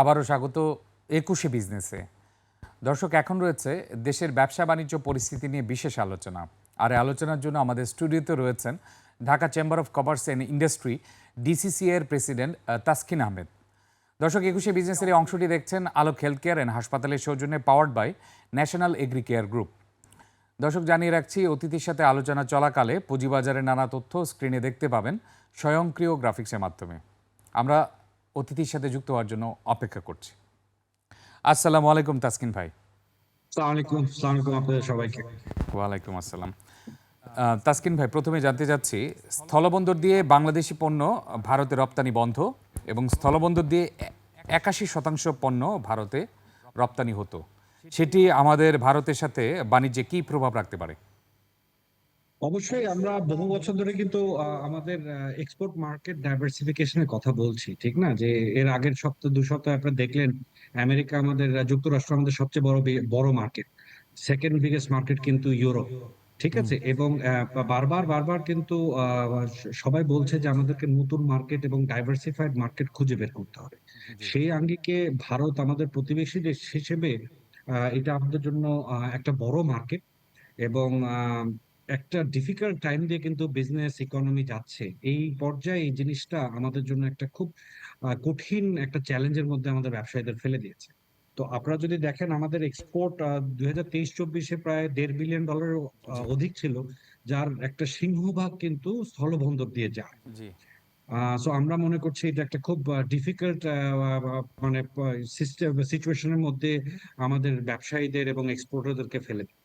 আবারও স্বাগত একুশে বিজনেসে। দর্শক, এখন রয়েছে দেশের ব্যবসা বাণিজ্য পরিস্থিতি নিয়ে বিশেষ আলোচনা। আর আলোচনার জন্য আমাদের স্টুডিওতে রয়েছেন Dhaka chamber of commerce and industry DCC এর প্রেসিডেন্ট তাসকিন আহমেদ। দর্শক, একুশে বিজনেসের এই অংশটি দেখছেন আলোক হেলথ কেয়ার অ্যান্ড হাসপাতালের সৌজন্যে powered by national agri care group দর্শক, জানিয়ে রাখছি, অতিথির সাথে আলোচনা চলাকালে পুঁজিবাজারের নানা তথ্য স্ক্রিনে দেখতে পাবেন স্বয়ংক্রিয় গ্রাফিক্সের মাধ্যমে। আমরা অতিথির সাথে যুক্ত হওয়ার জন্য অপেক্ষা করছি। আসসালামু আলাইকুম তাসকিন ভাই। সবাইকে। ওয়ালাইকুম আসসালাম। তাসকিন ভাই প্রথমে জানতে চাচ্ছি স্থলবন্দর দিয়ে বাংলাদেশি পণ্য ভারতে রপ্তানি বন্ধ এবং স্থলবন্দর দিয়ে একাশি শতাংশ পণ্য ভারতে রপ্তানি হতো। সেটি আমাদের ভারতের সাথে বাণিজ্যে কী প্রভাব রাখতে পারে? অবশ্যই আমরা বহু বছর ধরে কিন্তু আমাদের এক্সপোর্ট মার্কেট ডাইভার্সিফিকেশনের কথা বলছি ঠিক না? যে এর আগের সপ্তাহ দু সপ্তাহ আপনারা দেখলেন আমেরিকা আমাদের যুক্তরাষ্ট্র আমাদের সবচেয়ে বড় বড় মার্কেট সেকেন্ড বিগেস্ট মার্কেট কিন্তু ইউরোপ ঠিক আছে? এবং বারবার বারবার কিন্তু সবাই বলছে যে আমাদেরকে নতুন মার্কেট এবং ডাইভার্সিফাইড মার্কেট খুঁজে বের করতে হবে। সেই আঙ্গিকে ভারত আমাদের প্রতিবেশী দেশ হিসেবে এটা আমাদের জন্য একটা বড় মার্কেট এবং আহ, একটা ডিফিকাল্ট টাইম দিয়ে কিন্তু বিজনেস ইকোনমি যাচ্ছে। এই পর্যায়ে এই জিনিসটা আমাদের জন্য একটা খুব কঠিন একটা চ্যালেঞ্জের মধ্যে আমাদের ব্যবসায়ীদের ফেলে দিয়েছে। তো আপনারা যদি দেখেন আমাদের এক্সপোর্ট দুই হাজার তেইশ চব্বিশে প্রায় দেড় বিলিয়ন ডলারের অধিক ছিল যার একটা সিংহভাগ কিন্তু স্থলবন্দর দিয়ে যায়। সো আমরা মনে করছি এটা একটা খুব ডিফিকাল্ট মানে সিস্টেম সিচুয়েশনের মধ্যে আমাদের ব্যবসায়ীদের এবং এক্সপোর্টারদেরকে ফেলে দেয়।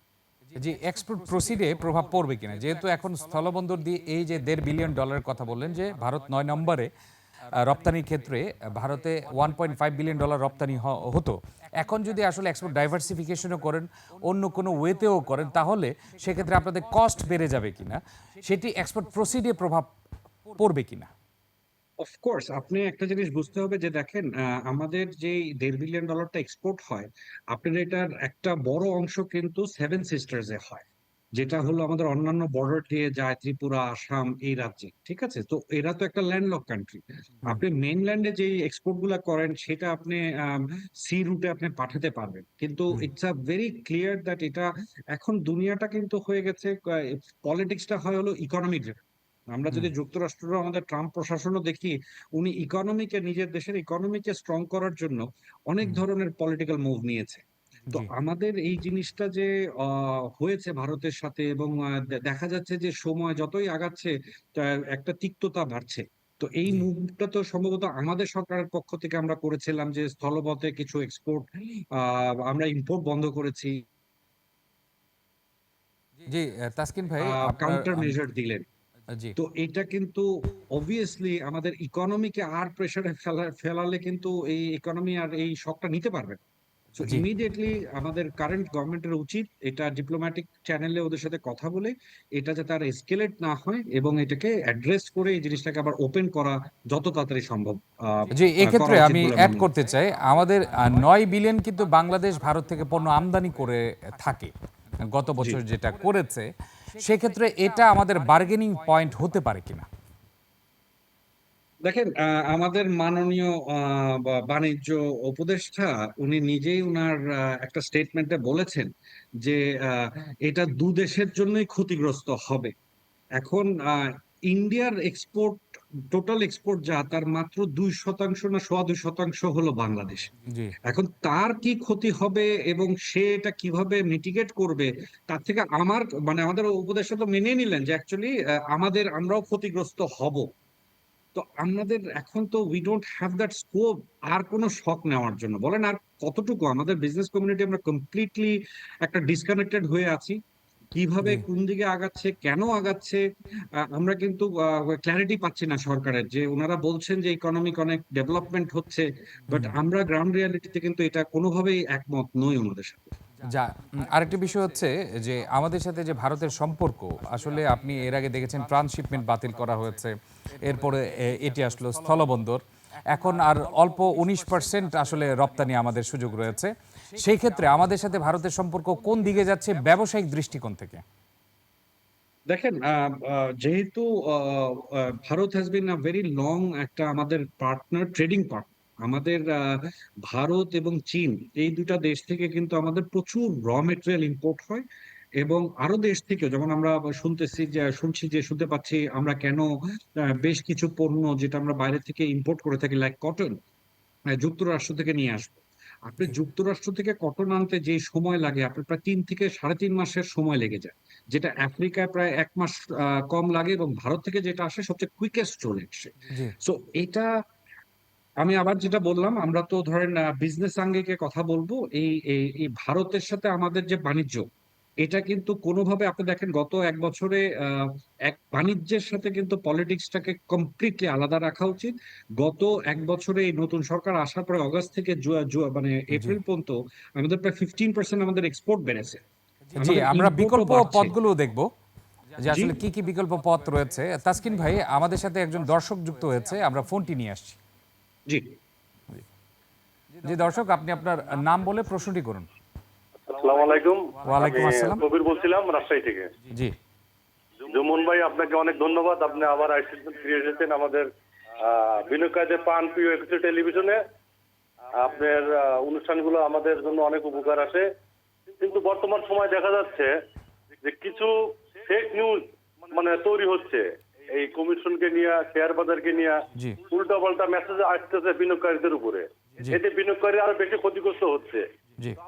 জি এক্সপোর্ট প্রসিডে প্রভাব পড়বে কিনা? যেহেতু এখন স্থলবন্দর দিয়ে এই যে দেড় বিলিয়ন ডলারের কথা বললেন যে ভারত নয় নম্বরে রপ্তানির ক্ষেত্রে ভারতে one point five billion dollar রপ্তানি হতো। এখন যদি আসলে এক্সপোর্ট ডাইভার্সিফিকেশনও করেন, অন্য কোনো ওয়েতেও করেন, তাহলে সেক্ষেত্রে আপনাদের কস্ট বেড়ে যাবে কিনা? সেটি এক্সপোর্ট প্রসিডে প্রভাব পড়বে কিনা? অফকোর্স আপনি একটা জিনিস বুঝতে হবে যে দেখেন আমাদের যে দেড় বিলিয়ন ডলারটা এক্সপোর্ট হয় আপনার এটার একটা বড় অংশ কিন্তু সেভেন সিস্টার্স এ হয়। যেটা হলো আমাদের অন্যান্য বর্ডার দিয়ে যায় ত্রিপুরা আসাম এই রাজ্যে ঠিক আছে? তো এরা তো একটা ল্যান্ডলক কান্ট্রি আপনি মেইনল্যান্ডে যে এক্সপোর্টগুলা করেন সেটা আপনি সি রুটে আপনি পাঠাতে পারবেন। কিন্তু it's a very clear that এটা এখন দুনিয়াটা কিন্তু হয়ে গেছে পলিটিক্সটা হয় হলো ইকোনমিক আমরা যদি যুক্তরাষ্ট্র আমাদের ট্রাম্প প্রশাসনও দেখি উনি ইকোনমিকে নিজের দেশের ইকোনমিকে স্ট্রং করার জন্য অনেক ধরনের পলিটিক্যাল মুভ নিয়েছে। তো আমাদের এই জিনিসটা যে হয়েছে ভারতের সাথে এবং দেখা যাচ্ছে যে সময় যতই আগাচ্ছে একটা তিক্ততা বাড়ছে। তো এই মুভটা তো সম্ভবত আমাদের সরকারের পক্ষ থেকে আমরা করেছিলাম যে স্থলপথে কিছু এক্সপোর্ট আমরা ইম্পোর্ট বন্ধ করেছি। জি তাসকিন ভাই কাউন্টার মেজার দিলেন। তো এটা কিন্তু অবভিয়াসলি আমাদের ইকোনমিকে আর প্রেসারে ফেলালে কিন্তু এই ইকোনমি আর এই শকটা নিতে পারবে সো ইমিডিয়েটলি আমাদের কারেন্ট গভর্নমেন্টের উচিত এটা ডিপ্লোম্যাটিক চ্যানেলে ওদের সাথে কথা বলে এটা যাতে আর এসকেলেট না হয় এবং এটাকে অ্যাড্রেস করে এই জিনিসটাকে আবার ওপেন করা যত তাড়াতাড়ি সম্ভব জি এক্ষেত্রে আমি অ্যাড করতে চাই। আমাদের নয় বিলিয়ন কিন্তু বাংলাদেশ ভারত থেকে পণ্য আমদানি করে থাকে। গত বছর যেটা করেছে সেক্ষেত্রে এটা আমাদের বার্গেনিং পয়েন্ট হতে পারে কিনা? দেখেন আহ, আমাদের মাননীয় আহ, বা- বাণিজ্য উপদেষ্টা উনি নিজেই উনার আহ, একটা স্টেটমেন্টে বলেছেন যে আহ, এটা দু দেশের জন্যই ক্ষতিগ্রস্ত হবে। এখন আহ, ইন্ডিয়ার এক্সপোর্ট টোটাল এক্সপোর্ট যা তার মাত্র দুই শতাংশ না সোয়া দুই শতাংশ হলো বাংলাদেশ। এখন তার কি ক্ষতি হবে এবং সে এটা কীভাবে মিটিগেট করবে তার থেকে আমার মানে আমাদের উপদেষ্টা তো মেনে নিলেন যে অ্যাকচুয়ালি আমাদের আমরাও ক্ষতিগ্রস্ত হব। তো আমাদের এখন তো we don't have that scope আর কোনো শখ নেওয়ার জন্য। বলেন আর কতটুকু আমাদের বিজনেস কমিউনিটি আমরা কমপ্লিটলি একটা ডিসকানেক্টেড হয়ে আছি। কীভাবে কোন দিকে আগাচ্ছে কেন আগাচ্ছে আমরা কিন্তু ক্ল্যারিটি পাচ্ছি না সরকারের যে ওনারা বলছেন যে ইকোনমিক অনেক ডেভেলপমেন্ট হচ্ছে বাট আমরা গ্রাউন্ড রিয়ালিটিতে কিন্তু এটা কোনোভাবেই একমত নই ওনাদের সাথে। যা আরেকটি বিষয় হচ্ছে যে আমাদের সাথে যে ভারতের সম্পর্ক আসলে আপনি এর আগে দেখেছেন ট্রান্সশিপমেন্ট বাতিল করা হয়েছে এরপরে এটি আসলো স্থলবন্দর এখন আর অল্প উনিশ পার্সেন্ট আসলে রপ্তানি আমাদের সুযোগ রয়েছে সেই ক্ষেত্রে আমাদের সাথে ভারতের সম্পর্ক কোন দিকে যাচ্ছে ব্যবসায়িক দৃষ্টিকোণ থেকে? দেখেন যেহেতু Bharat has been very long একটা আমাদের পার্টনার ট্রেডিং পার্টনার আমাদের ভারত এবং চীন, এই দুটা দেশ থেকে কিন্তু আমাদের প্রচুর র মেটেরিয়াল ইম্পোর্ট হয় এবং আরও দেশ থেকে যেমন আমরা শুনতেছি যে, শুনছি যে, শুনতে পাচ্ছি আমরা কেন বেশ কিছু পণ্য যেটা আমরা বাইরে থেকে ইম্পোর্ট করে থাকি লাইক কটন যুক্তরাষ্ট্র থেকে নিয়ে আসব। আপনি যুক্তরাষ্ট্র থেকে কটন আনতে যে সময় লাগে আপনার প্রায় তিন থেকে সাড়ে তিন মাসের সময় লেগে যায়। যেটা আফ্রিকায় প্রায় এক মাস আহ, কম লাগে এবং ভারত থেকে যেটা আসে সবচেয়ে কুইকেস্ট চলে আসে। সো এটা আমি আবার যেটা বললাম আমরা তো ধরেন বিজনেস আঙ্গিকে কথা বলব এই ভারতের সাথে আমাদের যে বাণিজ্য এটা কিন্তু কোনোভাবে আপনি দেখেন গত এক বছরে এক বাণিজ্যের সাথে কিন্তু পলিটিক্সটাকে কমপ্লিটলি আলাদা রাখা উচিত। গত এক বছরে এই নতুন সরকার আসার পরে অগস্ট থেকে মানে এপ্রিল পর্যন্ত আমাদের প্রায় ফিফটিন পার্সেন্ট আমাদের এক্সপোর্ট বেড়েছে। জি আমরা বিকল্প। পথগুলো দেখব। যে আসলে কি কি বিকল্প পথ রয়েছে। তাসকিন ভাই আমাদের সাথে একজন দর্শক যুক্ত হয়েছে আমরা ফোনটি নিয়ে আসছি। জি। জি। দর্শক আপনি আপনার নাম বলে প্রশ্নটি করুন। আসসালামু আলাইকুম। ওয়ালাইকুম আসসালাম। কবির বলছিলাম রাজশাহী থেকে। জি। জুমন ভাই আপনাকে অনেক ধন্যবাদ। আপনি আবার ফিরে এসেছেন আমাদের পান প্রিয় একুশে টেলিভিশনে। আপনার অনুষ্ঠানগুলো আমাদের জন্য অনেক উপকার আসে। কিন্তু বর্তমান সময় দেখা যাচ্ছে যে কিছু ফেক নিউজ মানে তৈরি হচ্ছে। এই কমিশনকে নিয়ে শেয়ার বাজারকে নিয়ে উল্টা পাল্টা মেসেজ আসতেছে বিনিয়োগকারীদের উপরে। এতে বিনিয়োগকারী আরও বেশি ক্ষতিগ্রস্ত হচ্ছে।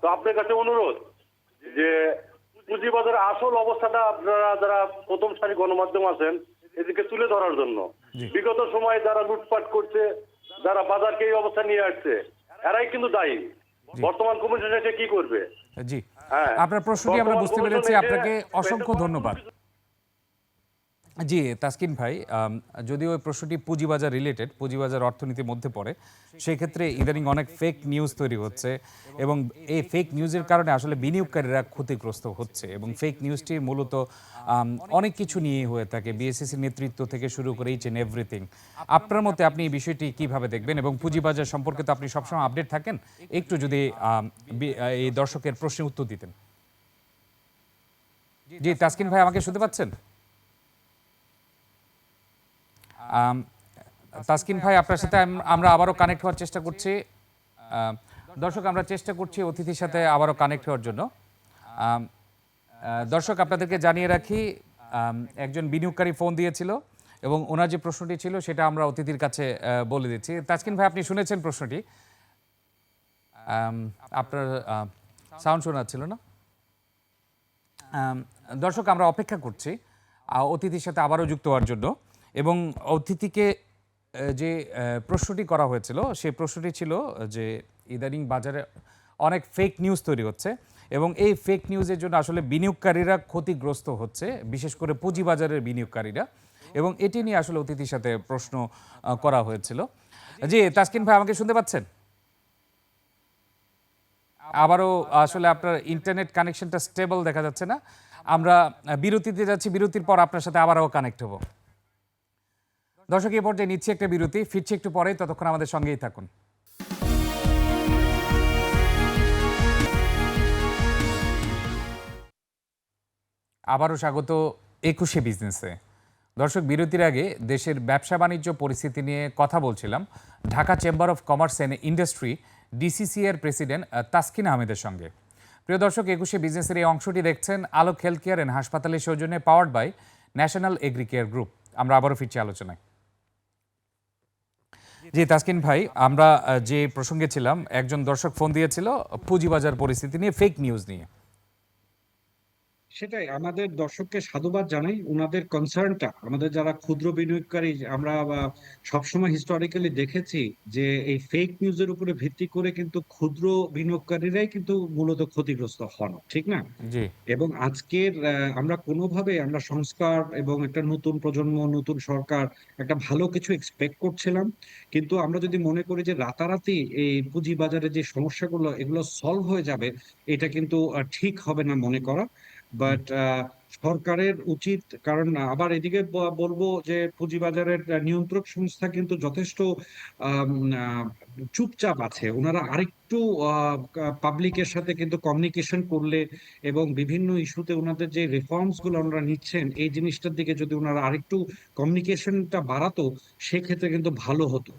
তো আপনার কাছে অনুরোধ যে পুঁজিবাজারের আসল অবস্থাটা আপনারা যারা প্রথম সারি গণমাধ্যম আছেন এদিকে তুলে ধরার জন্য। বিগত সময়ে যারা লুটপাট করছে যারা বাজারকে এই অবস্থা নিয়ে আসছে এরাই কিন্তু দায়ী। বর্তমান কমিশন এসে কি করবে? জি। হ্যাঁ। আপনার প্রশ্নটি আমরা বুঝতে পেরেছি। আপনাকে অসংখ্য ধন্যবাদ। জি তাসকিন ভাই আম, যদিও এই প্রশ্নটি পুঁজিবাজার রিলেটেড পুঁজিবাজার অর্থনীতির মধ্যে পড়ে সেক্ষেত্রে ইদানিং অনেক ফেক নিউজ তৈরি হচ্ছে এবং এই ফেক নিউজের কারণে আসলে বিনিয়োগকারীরা ক্ষতিগ্রস্ত হচ্ছে এবং ফেক নিউজটি মূলত অনেক কিছু নিয়ে হয়ে থাকে বিএসসিসির নেতৃত্ব থেকে শুরু করে ইচ এন্ড এভরিথিং আপনার মতে আপনি এই বিষয়টি কীভাবে দেখবেন এবং পুঁজিবাজার সম্পর্কে তো আপনি সবসময় আপডেট থাকেন? একটু যদি এই দর্শকের প্রশ্নের উত্তর দিতেন। জি তাসকিন ভাই আমাকে শুনতে পাচ্ছেন? তাসকিন ভাই, আপনার সাথে আমরা আবারও কানেক্ট হওয়ার চেষ্টা করছি। দর্শক, আমরা চেষ্টা করছি অতিথির সাথে আবারও কানেক্ট হওয়ার জন্য। দর্শক, আপনাদেরকে জানিয়ে রাখি একজন বিনিয়োগকারী ফোন দিয়েছিল এবং ওনার যে প্রশ্নটি ছিল সেটা আমরা অতিথির কাছে বলে দিচ্ছি। তাসকিন ভাই, আপনি শুনেছেন প্রশ্নটি? আপনার সাউন্ড শোনা ছিল না? দর্শক, আমরা অপেক্ষা করছি অতিথির সাথে আবারও যুক্ত হওয়ার জন্য। এবং অতিথিকে যে প্রশ্নটি করা হয়েছিল সেই প্রশ্নটি ছিল যে, ইদানিং বাজারে অনেক ফেক নিউজ তৈরি হচ্ছে এবং এই ফেক নিউজের জন্য আসলে বিনিয়োগকারীরা ক্ষতিগ্রস্ত হচ্ছে, বিশেষ করে পুঁজিবাজারের বিনিয়োগকারীরা এবং এটি নিয়ে আসলে অতিথির সাথে প্রশ্ন করা হয়েছিল। জি, তাসকিন ভাই, আমাকে শুনতে পাচ্ছেন? আবারও আসলে আপনার ইন্টারনেট কানেকশনটা স্টেবল দেখা যাচ্ছে না। আমরা বিরতিতে যাচ্ছি, বিরতির পর আপনার সাথে আবারও কানেক্ট হব। দর্শক এই পর্যায়ে নিচ্ছি একটা বিরতি। ফিরছি একটু পরেই, ততক্ষণ আমাদের সঙ্গেই থাকুন। আবারও স্বাগত একুশে বিজনেসে। দর্শক, বিরতির আগে দেশের ব্যবসা বাণিজ্য পরিস্থিতি নিয়ে কথা বলছিলাম। Dhaka chamber of commerce and industry DCC এর প্রেসিডেন্ট তাসকিন আহমেদের সঙ্গে। প্রিয় দর্শক, একুশে বিজনেসের এই অংশটি দেখছেন আলোক হেলথ কেয়ার অ্যান্ড হাসপাতালের সৌজন্যে powered by national agri care group আমরা আবারও ফিরছি আলোচনায়। জি, তাসকিন ভাই, আমরা যে প্রসঙ্গে ছিলাম, একজন দর্শক ফোন দিয়েছিল, পুঁজিবাজার পরিস্থিতি নিয়ে ফেক নিউজ নিয়ে। সেটাই আমাদের দর্শককে সাধুবাদ জানাই। ওনাদের কনসার্নটা আমাদের যারা ক্ষুদ্র বিনিয়োগকারী আমরা সবসময় হিস্টোরিক্যালি দেখেছি যে এই ফেক নিউজের উপরে ভিত্তি করে কিন্তু ক্ষুদ্র বিনিয়োগকারীরাই কিন্তু মূলত ক্ষতিগ্রস্ত হন ঠিক না? এবং আজকের আমরা কোনোভাবে আমরা সংস্কার এবং একটা নতুন প্রজন্ম নতুন সরকার একটা ভালো কিছু এক্সপেক্ট করছিলাম। কিন্তু আমরা যদি মনে করি যে রাতারাতি এই পুঁজিবাজারে যে সমস্যাগুলো এগুলো সলভ হয়ে যাবে এটা কিন্তু ঠিক হবে না মনে করা। বাট সরকারের উচিত, কারণ আবার এদিকে বলব যে পুঁজিবাজারের নিয়ন্ত্রক সংস্থা কিন্তু যথেষ্ট চুপচাপ আছে। ওনারা আরেকটু পাবলিকের সাথে কিন্তু কমিউনিকেশন করলে এবং বিভিন্ন ইস্যুতে ওনাদের যে রিফর্মসগুলো ওনারা নিচ্ছেন, এই জিনিসটার দিকে যদি ওনারা আরেকটু কমিউনিকেশনটা বাড়াতো, সেক্ষেত্রে কিন্তু ভালো হতো।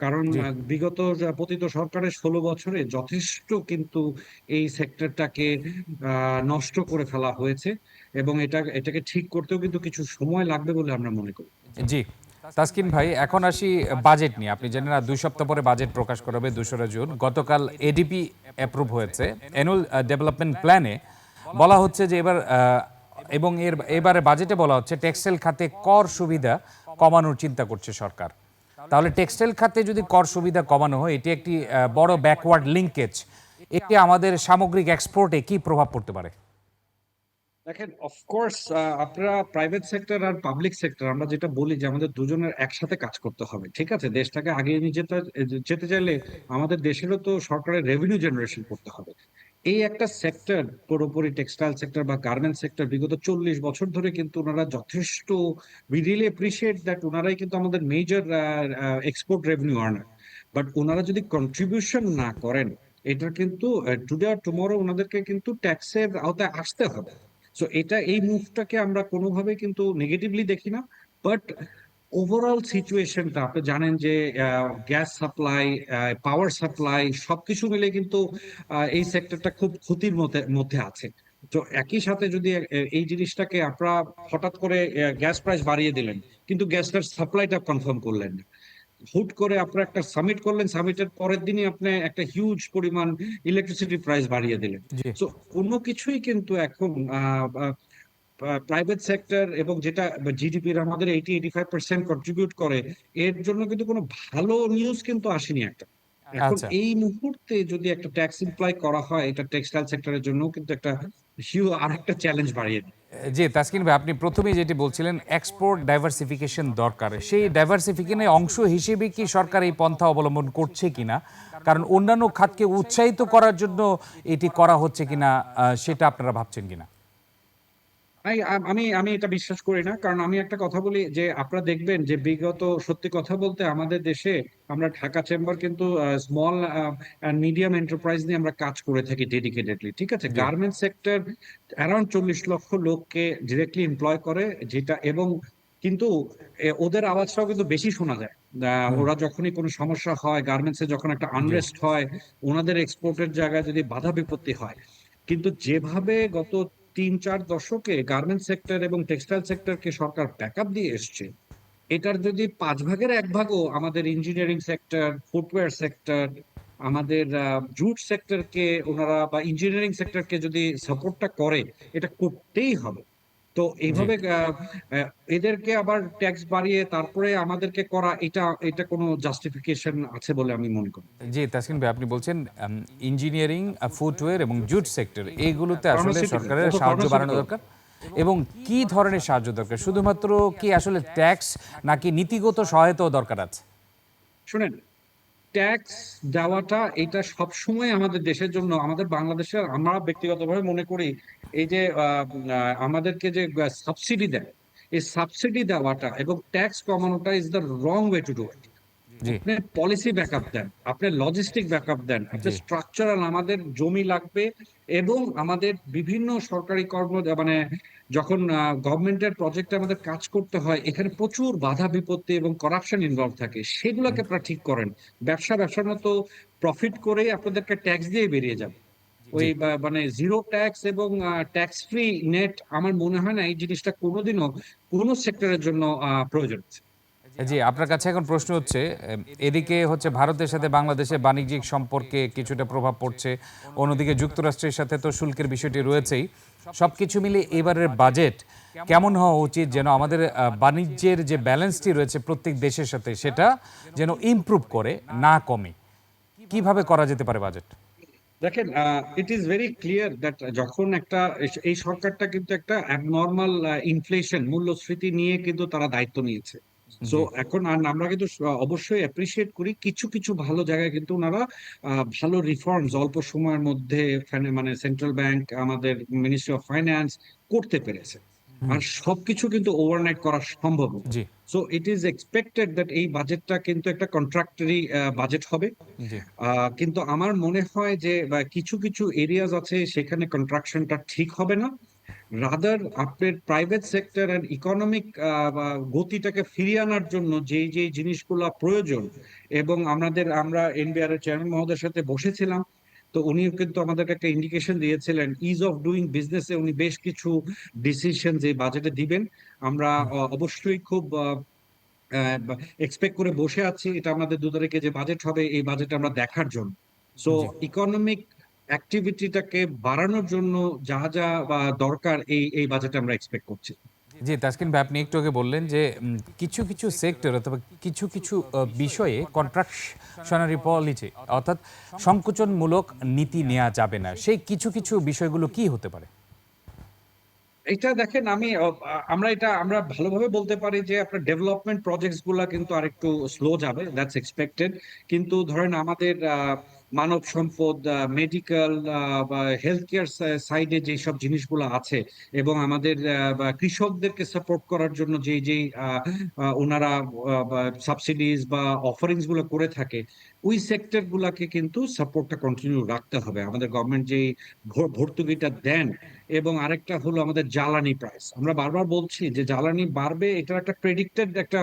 কারণ বিগত পতিত সরকারের ষোলো বছরে যথেষ্ট কিন্তু এই সেক্টরটাকে নষ্ট করে ফেলা হয়েছে এবং এটা এটাকে ঠিক করতেও কিন্তু কিছু সময় লাগবে বলে আমরা মনে করি। জি। তাসকিন ভাই এখন আসি বাজেট নিয়ে। আপনি জানেন না দুই সপ্তাহ পরে বাজেট প্রকাশ করা হবে দোসরা জুন। গতকাল এডিপি অ্যাপ্রুভ হয়েছে। অ্যানুয়াল ডেভেলপমেন্ট প্ল্যানে বলা হচ্ছে যে এবার এবং এর এবারে বাজেটে বলা হচ্ছে টেক্সটাইল খাতে কর সুবিধা কমানোর চিন্তা করছে সরকার। তাহলে টেক্সটাইল খাতে যদি কর সুবিধা কমানো হয়, এটি একটি বড় ব্যাকওয়ার্ড লিঙ্কেজ এটি আমাদের সামগ্রিক এক্সপোর্টে কি প্রভাব পড়তে পারে? দেখেন অফকোর্স আপনারা প্রাইভেট সেক্টর আর পাবলিক সেক্টর আমরা যেটা বলি যে আমাদের দুজনের একসাথে কাজ করতে হবে, ঠিক আছে? দেশটাকে আগিয়ে নিয়ে যেতে যেতে চাইলে আমাদের দেশেরও তো সরকারের রেভিনিউ জেনারেশন করতে হবে। এই একটা সেক্টর পুরোপুরি টেক্সটাইল সেক্টর বা গার্মেন্ট সেক্টর বিগত চল্লিশ বছর ধরে কিন্তু ওনারা যথেষ্ট উই রিয়েলি অ্যাপ্রিসিয়েট দ্যাট ওনারাই কিন্তু আমাদের major export revenue earner but ওনারা যদি কন্ট্রিবিউশন না করেন, এটা কিন্তু টুডে আর টুমরো ওনাদেরকে কিন্তু ট্যাক্সের আওতায় আসতে হবে। সো এটা এই মুভটাকে আমরা কোনোভাবে কিন্তু নেগেটিভলি দেখি না। বাট ওভারঅল সিচুয়েশনটা আপনি জানেন যে গ্যাস সাপ্লাই পাওয়ার সাপ্লাই সবকিছু মিলে কিন্তু এই সেক্টরটা খুব ক্ষতির মধ্যে মধ্যে আছে। তো একই সাথে যদি এই জিনিসটাকে আপনারা হঠাৎ করে গ্যাস প্রাইস বাড়িয়ে দিলেন কিন্তু গ্যাসটার সাপ্লাইটা কনফার্ম করলেন না। হুট করে আপনারা একটা সামিট করলেন সামিটের পরের দিনই আপনি একটা হিউজ পরিমাণ ইলেকট্রিসিটি প্রাইস বাড়িয়ে দিলেন। তো কোনো কিছুই কিন্তু এখন প্রাইভেট সেক্টর এবং যেটা জিডিপির আমাদের eighty eighty five percent contribute করে এর জন্য কিন্তু কোনো ভালো নিউজ কিন্তু আসেনি একটা। এখন আচ্ছা। এই মুহূর্তে যদি একটা ট্যাক্স ইমপ্লয় করা হয় এটা টেক্সটাইল সেক্টরের জন্য কিন্তু একটা হিউ আর একটা চ্যালেঞ্জ বাড়িয়ে দেয়। জি তাসকিন ভাই আপনি প্রথমেই যেটি বলছিলেন এক্সপোর্ট ডাইভার্সিফিকেশন দরকার। সেই ডাইভার্সিফিকেশনের অংশ হিসেবে কি সরকার এই পন্থা অবলম্বন করছে কিনা? কারণ অন্যান্য খাতকে উৎসাহিত করার জন্য এটি করা হচ্ছে কিনা সেটা আপনারা ভাবছেন কিনা? আমি আমি এটা বিশ্বাস করি না। কারণ আমি একটা কথা বলি যে আপনারা দেখবেন যে বিগত সত্যি কথা বলতে আমাদের দেশে আমরা ঢাকা চেম্বার কিন্তু স্মল মিডিয়াম এন্টারপ্রাইজ নিয়ে আমরা কাজ করে থাকি ডেডিকেটেডলি ঠিক আছে? গার্মেন্ট সেক্টর অ্যারাউন্ড চল্লিশ লক্ষ লোককে ডিরেক্টলি এমপ্লয় করে যেটা এবং কিন্তু ওদের আওয়াজটাও কিন্তু বেশি শোনা যায়। ওরা যখনই কোনো সমস্যা হয় গার্মেন্টসে যখন একটা আনরেস্ট হয় ওনাদের এক্সপোর্টের জায়গায় যদি বাধা বিপত্তি হয় কিন্তু যেভাবে গত তিন চার দশকে গার্মেন্ট সেক্টর এবং টেক্সটাইল সেক্টরকে সরকার ব্যাকআপ দিয়ে এসছে। এটার যদি পাঁচ ভাগের এক ভাগও আমাদের ইঞ্জিনিয়ারিং সেক্টর ফুটওয়্যার সেক্টর আমাদের জুট সেক্টরকে ওনারা বা ইঞ্জিনিয়ারিং সেক্টরকে যদি সাপোর্টটা করে, এটা করতেই হবে। তো এইভাবে এদেরকে আবার ট্যাক্স বাড়িয়ে তারপরে আমাদেরকে করা এটা এটা কোনো জাস্টিফিকেশন আছে বলে আমি মনে করি। জি তাসকিন ভাই আপনি বলছেন ইঞ্জিনিয়ারিং ফুটওয়্যার এবং জুট সেক্টর এইগুলোতে আসলে সরকারের সাহায্য বাড়ানো দরকার এবং কি ধরনের সাহায্য দরকার? শুধুমাত্র কি আসলে ট্যাক্স নাকি নীতিগত সহায়তাও দরকার আছে? শুনেন ট্যাক্স দেওয়াটা এটা সব সময় আমাদের দেশের জন্য আমাদের বাংলাদেশের আমরা ব্যক্তিগতভাবে মনে করি এই যে আমাদেরকে যে সাবসিডি দেয় এই সাবসিডি দেওয়াটা এবং tax কমানোটা is the wrong way to do it আপনি পলিসি ব্যাকআপ দেন আপনি লজিস্টিক ব্যাকআপ দেন আপনি স্ট্রাকচারাল আমাদের জমি লাগবে এবং আমাদের বিভিন্ন সরকারি কর্ম মানে যখন গভর্নমেন্টের প্রজেক্টে আমাদের কাজ করতে হয় এখানে প্রচুর বাধা বিপত্তি এবং করাপশন ইনভলভ থাকে। সেগুলোকে আপনারা ঠিক করেন। ব্যবসা ব্যবসার মতো প্রফিট করে আপনাদেরকে ট্যাক্স দিয়ে বেরিয়ে যাবে ওই মানে জিরো ট্যাক্স এবং ট্যাক্স ফ্রি নেট আমার মনে হয় না এই জিনিসটা কোনোদিনও কোনো সেক্টরের জন্য প্রয়োজন আছে। জি, আপনার কাছে এখন প্রশ্ন হচ্ছে এদিকে হচ্ছে ভারতের সাথে বাংলাদেশের বাণিজ্যিক সম্পর্কে কিছুটা প্রভাব পড়ছে, অন্যদিকে যুক্তরাষ্ট্রের সাথে তো শুল্কের বিষয়টি রয়েছেই। সবকিছু মিলে এবারের বাজেট কেমন হওয়া উচিত যেন আমাদের বাণিজ্যের যে ব্যালেন্সটি রয়েছে প্রত্যেক দেশের সাথে, সেটা যেন ইমপ্রুভ করে, না কমে? কীভাবে করা যেতে পারে বাজেট? দেখেন it is very clear that যখন একটা, এই সরকারটা কিন্তু একটা অ্যাবনর্মাল ইনফ্লেশন মূল্যস্ফীতি নিয়ে কিন্তু তারা দায়িত্ব নিয়েছে। সো এখন আর আমরা কিন্তু অবশ্যই অ্যাপ্রিসিয়েট করি। কিছু কিছু ভালো জায়গায় কিন্তু ওনারা ভালো রিফর্মস অল্প সময়ের মধ্যে মানে সেন্ট্রাল ব্যাংক আমাদের মিনিস্ট্রি অফ ফাইন্যান্স করতে পেরেছে। আর সবকিছু কিন্তু ওভারনাইট করা সম্ভব so it is expected that এই বাজেটটা কিন্তু একটা কন্ট্রাক্টরি বাজেট হবে। কিন্তু আমার মনে হয় যে কিছু কিছু এরিয়াজ আছে সেখানে কন্ট্রাকশনটা ঠিক হবে না। রাদার আপনার প্রাইভেট সেক্টর এন্ড ইকোনমিক গতিটাকে ফিরিয়ে আনার জন্য যেই যেই জিনিসগুলো প্রয়োজন এবং আমাদের আমরা এনবিআর এর চেয়ারম্যান মহোদয়ের সাথে বসেছিলাম তো উনি কিন্তু আমাদেরকে একটা ইন্ডিকেশন দিয়েছিলেন ইজ অফ ডুইং বিজনেসে উনি বেশ কিছু ডিসিশন যে বাজেটে দিবেন। আমরা অবশ্যই খুব এক্সপেক্ট করে বসে আছি এটা আমাদের দু তারিখে যে বাজেট হবে এই বাজেট আমরা দেখার জন্য। সো ইকোনমিক অ্যাক্টিভিটিটাকে বাড়ানোর জন্য যা যা বা দরকার এই এই বাজেটে আমরা এক্সপেক্ট করছি। জি তাসকিন ভাই আপনি একটু আগে বললেন যে কিছু কিছু সেক্টর অথবা কিছু কিছু বিষয়ে কন্ট্রাকশনারি পলিসি অর্থাৎ সংকোচনমূলক নীতি নেওয়া যাবে না। সেই কিছু কিছু বিষয়গুলো কি হতে পারে? এটা দেখেন আমি আমরা এটা আমরা ভালোভাবে বলতে পারি যে আপনার ডেভেলপমেন্ট প্রজেক্টসগুলা কিন্তু আরেকটু স্লো যাবে দ্যাটস এক্সপেক্টেড কিন্তু ধরেন আমাদের আহ, মানব সম্পদ মেডিকেল বা হেলথ কেয়ার সাইডে যে সব জিনিসগুলো আছে এবং আমাদের কৃষকদেরকে সাপোর্ট করার জন্য যে যে ওনারা সাবসিডিজ বা অফারিংসগুলো করে থাকে ওই সেক্টর গুলাকে কিন্তু সাপোর্টটা কন্টিনিউ রাখতে হবে। আমাদের গভর্নমেন্ট যে ভর্তুকিটা দেন এবং আরেকটা হলো আমাদের জ্বালানি প্রাইস আমরা বারবার বলছি যে জ্বালানি বাড়বে এটার একটা প্রেডিক্টেড একটা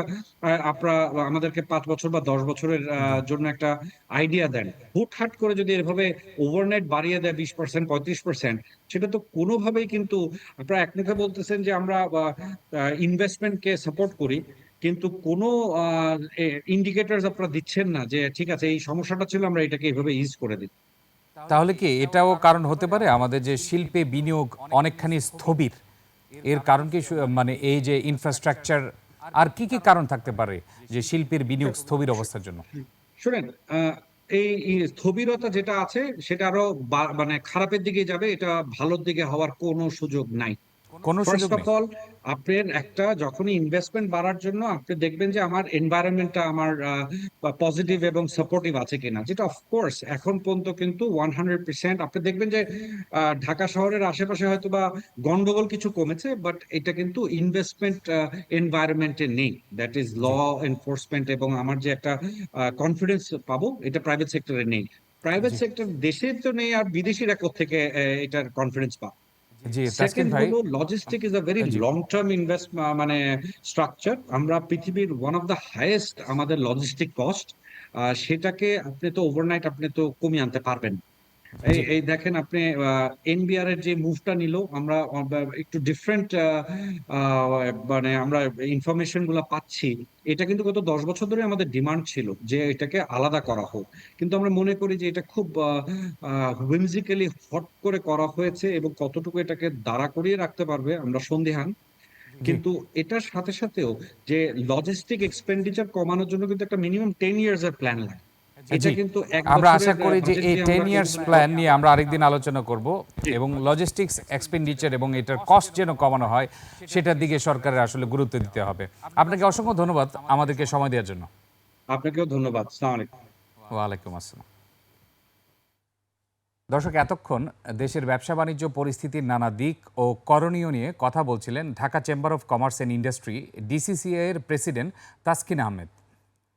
আপনারা আমাদেরকে পাঁচ বছর বা দশ বছরের জন্য একটা আইডিয়া দেন। হুটহাট করে যদি এভাবে ওভারনাইট বাড়িয়ে দেয় বিশ পার্সেন্ট পঁয়ত্রিশ পার্সেন্ট সেটা তো কোনোভাবেই কিন্তু, আপনারা এক মুখে বলতেছেন যে আমরা ইনভেস্টমেন্টকে সাপোর্ট করি। কিন্তু কোনো ইন্ডিকেটরস আপনারা দিচ্ছেন না যে ঠিক আছে এই সমস্যাটা ছিল আমরা এটাকে এইভাবে ইউজ করে দিই। তাহলে কি এটাও কারণ হতে পারে? আমাদের যে শিল্পে বিনিয়োগ অনেকখানি স্থবির এর কারণ কি মানে এই যে ইনফ্রাস্ট্রাকচার আর কি কি কারণ থাকতে পারে যে শিল্পের বিনিয়োগ স্থবির অবস্থার জন্য? শুনেন আহ, এই এই স্থবিরতা যেটা আছে সেটা আরও মানে খারাপের দিকে যাবে এটা ভালোর দিকে হওয়ার কোনো সুযোগ নাই। কোনো সুযোগ অফ নেই। অল আপনার একটা যখনই ইনভেস্টমেন্ট বাড়ার জন্য আপনি দেখবেন যে আমার এনভায়রনমেন্টটা আমার পজিটিভ এবং সাপোর্টিভ আছে কিনা। যেটা অফকোর্স এখন পর্যন্ত কিন্তু ওয়ান হান্ড্রেড পার্সেন্ট আপনি দেখবেন যে ঢাকা শহরের আশেপাশে হয়তো বা গন্ডগোল কিছু কমেছে বাট এটা কিন্তু ইনভেস্টমেন্ট এনভায়রনমেন্টে নেই। দ্যাট ইজ ল এনফোর্সমেন্ট এবং আমার যে একটা কনফিডেন্স পাবো এটা প্রাইভেট সেক্টরে নেই। প্রাইভেট সেক্টর দেশে তো নেই আর বিদেশিরা থেকে এটার কনফিডেন্স পাবে? জি সেকেন্ড হলো logistic is a very long term invest মানে স্ট্রাকচার আমরা পৃথিবীর ওয়ান অফ দ্য হাইয়েস্ট আমাদের লজিস্টিক কস্ট সেটাকে আপনি তো ওভারনাইট আপনি তো কমিয়ে আনতে পারবেন না। এই এই দেখেন আপনি এনবিআর এর যে মুভটা নিল আমরা একটু ডিফারেন্ট মানে আমরা ইনফরমেশনগুলা পাচ্ছি। এটা কিন্তু গত দশ বছর ধরে আমাদের ডিমান্ড ছিল যে এটাকে আলাদা করা হোক। কিন্তু আমরা মনে করি যে এটা খুব হুইমজিক্যালি হট করে করা হয়েছে এবং কতটুকু এটাকে দাঁড়া করিয়ে রাখতে পারবে আমরা সন্দিহান। কিন্তু এটার সাথে সাথেও যে লজিস্টিক এক্সপেন্ডিচার কমানোর জন্য কিন্তু একটা মিনিমাম টেন ইয়ার্স এর প্ল্যান লাগে। এটা কিন্তু আমরা আশা করি যে এই টেন ইয়ার্স প্ল্যান নিয়ে আমরা আরেকদিন আলোচনা করব এবং লজিস্টিক্স এক্সপেন্ডিচার এবং এটার কস্ট যেন কমানো হয় সেটার দিকে সরকারের আসলে গুরুত্ব দিতে হবে। আপনাকে অসংখ্য ধন্যবাদ আমাদেরকে সময় দেওয়ার জন্য। আপনাকেও ধন্যবাদ। ওয়ালাইকুম আসসালাম। দর্শক এতক্ষণ দেশের ব্যবসা বাণিজ্য পরিস্থিতির নানা দিক ও করণীয় নিয়ে কথা বলছিলেন Dhaka chamber of commerce and industry DCCI এর প্রেসিডেন্ট তাসকিন আহমেদ।